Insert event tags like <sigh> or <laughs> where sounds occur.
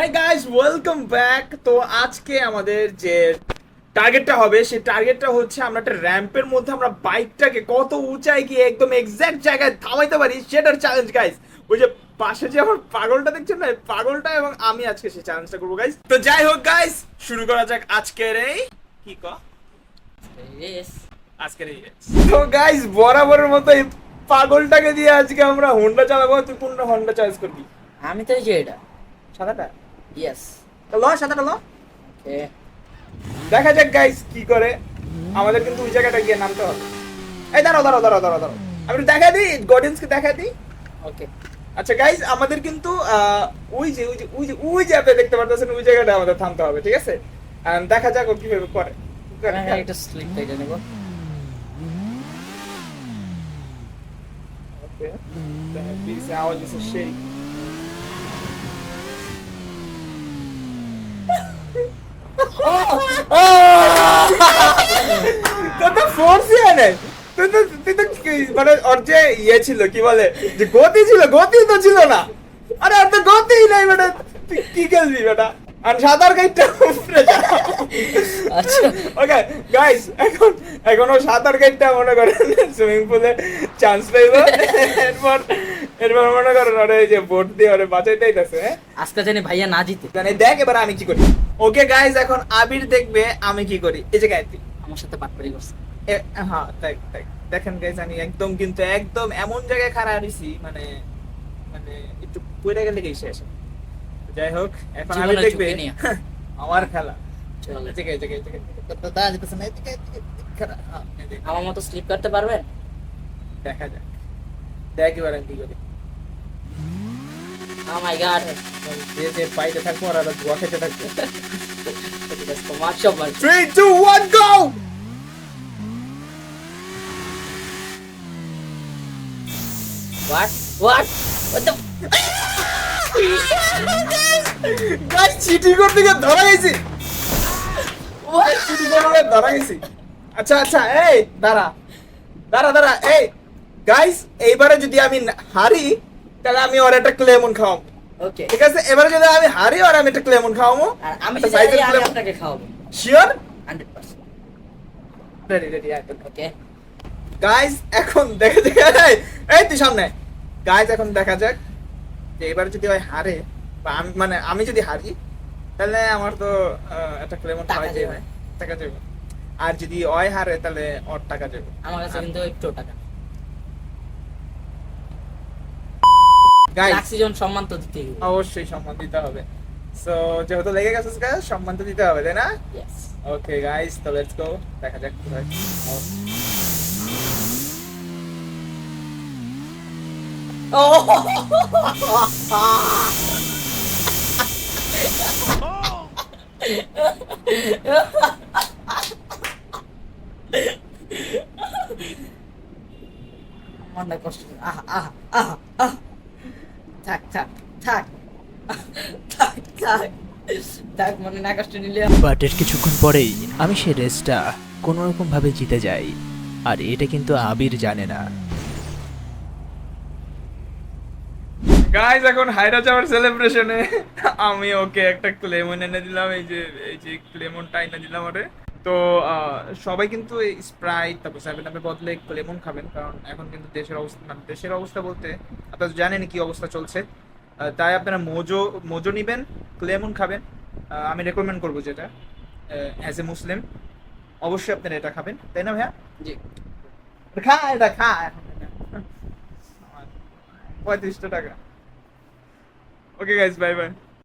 Hi guys welcome back তো আজকে আমাদের যে টার্গেটটা হবে সেই টার্গেটটা হচ্ছে আমরা একটা র্যাম্পের মধ্যে আমরা বাইকটাকে কত উঁচাই গিয়ে একদম এক্সাক্ট জায়গায় থামাইতে পারি সেটার চ্যালেঞ্জ গাইস ওই যে পাশে যে আমার পাগলটা দেখছেন না পাগলটা এবং আমি আজকে সেই চ্যালেঞ্জটা করব গাইস তো যাই হোক গাইস শুরু করা যাক আজকের এই কি ক? আজকের এই তো গাইস বরাবরের মতো এই পাগলটাকে দিয়ে আজকে আমরা হোন্ডা চালাবো। তুই কোনটা হোন্ডা চয়েস করবি? আমি তো এই যে এটা সাদাটা। ইয়েস ল সাদাটা ল ওকে দেখা যাক গাইস কি করে। আমাদের কিন্তু ওই জায়গাটা গিয়ে নামতে হবে। এই দাঁড়াও দাঁড়াও দাঁড়াও দাঁড়াও দাঁড়াও। আমি দেখা দিই গডিয়েন্সকে দেখা দিই। ওকে আচ্ছা গাইস আমাদের কিন্তু ওই যে ওই যে ওই যে ওই যে আপনি দেখতে পারতেছেন ওই জায়গাটা আমাদের থামতে হবে ঠিক আছে? দেখা যাক ও কীভাবে করে। একটা স্লিপ কেটে নেব these আওয়াজ is a shake. তো তো ফোর্সই আনে তুই তো তুই তো মানে ওর যে ইয়ে ছিল কি বলে? যে গতি ছিল গতি তো ছিল না। আরে আর তো গতিই নাই বেটা তুই কি খেলবি বেটা? আর সাঁতার কাইটটা উপরে আচ্ছা। ওকে গাইস এখন এখন ও সাঁতার কাইটটা মনে করেন সুইমিং পুলে চান্স পাইব। এরপর এরপর মনে করেন ওরে যে বোট দিয়ে ওরে বাঁচাইতে আইতাছে হ্যাঁ? আজকে জানি ভাইয়া না জিতে। মানে দেখ এবার আমি কি করি। ওকে গাইস এখন আবির দেখবে আমি কি করি। এই যে গাইতি আমার সাথে পাটপাড়ি করছে। এ- হ্যাঁ তাই তাই। দেখেন গাইস আমি একদম কিন্তু একদম এমন জায়গায় খাড়া রইছি মানে মানে একটু পড়ে গেলে গেছে শেষ। যাই হোক এখন আমি দেখবে আমার খেলা। হ্যাঁ, এই জায়গায়। আমার মতো স্লিপ করতে পারবেন? দেখা যাক। দেখ এবার আমি কি করি। ও মাই গড যে যে পাইতে থাকব আর আরও ধোয়া খেতে থাকব। <laughs> তোমার সব মার three two one go what what what? What the guys চিটি করতে গিয়ে ধরা গেছি। চিটি করে ধরা গেছি। আচ্ছা আচ্ছা এই দাঁড়া। দাঁড়া দাঁড়া এই গাইস এইবারে যদি আমি হারি তাহলে আমি ওর একটা ক্লেমন খাওয়াবো। ওকে ঠিক আছে? এবারে যদি আমি হারি আর আমি একটা ক্লেমন খাওয়াবো। আর আমি যদি হারি, আমি আপনাকে খাওয়াবো। Sure 100% ready ready okay guys এখন দেখা এই, এই তুই সামনে গাইস এখন দেখা যাক যে এবার যদি ওই হারে বা আমি মানে আমি যদি হারি তাহলে আমার তো একটা ক্লেমন টাকা খাওয়াই যাবে। টাকা যাবে। আর যদি ওই হারে তাহলে ওর টাকা যাবে। আমার কাছে কিন্তু একটু টাকা। রাখছি সম্মান তো দিতেই হবে। অবশ্যই সম্মান দিতে হবে। সো যেহেতু লেগে গেছে সম্মান তো দিতে হবে তাই না? ওকে গাইস তো লেটস গো দেখা যাক মনটা কষ্ট আহ আহ আহ আহ। থাক থাক থাক। থাক থাক। থাক, মনে না কষ্ট নিলে বাট এর কিছুক্ষণ পরেই আমি সে রেসটা কোনো রকম ভাবে জিতে যাই। আর এটা কিন্তু আবির জানে না। গাইজ এখন হাইরা যাওয়ার সেলিব্রেশনে আমি ওকে একটা ক্লেমন এনে দিলাম এই যে এই যে ক্লেমনটা এনে দিলাম ওরে। তো সবাই কিন্তু এই স্প্রাইট তারপর সেভেন আপের বদলে ক্লেমন খাবেন কারণ এখন কিন্তু দেশের অবস্থা মানে দেশের অবস্থা বলতে আপনারা জানেন কি অবস্থা চলছে। তাই আপনারা মোজো মোজো নিবেন ক্লেমন খাবেন। আমি রেকমেন্ড করব যেটা অ্যাজ এ মুসলিম অবশ্যই আপনারা এটা খাবেন তাই না ভাইয়া? জি। খা এটা খা পঁয়ত্রিশটা টাকা। Okay guys bye bye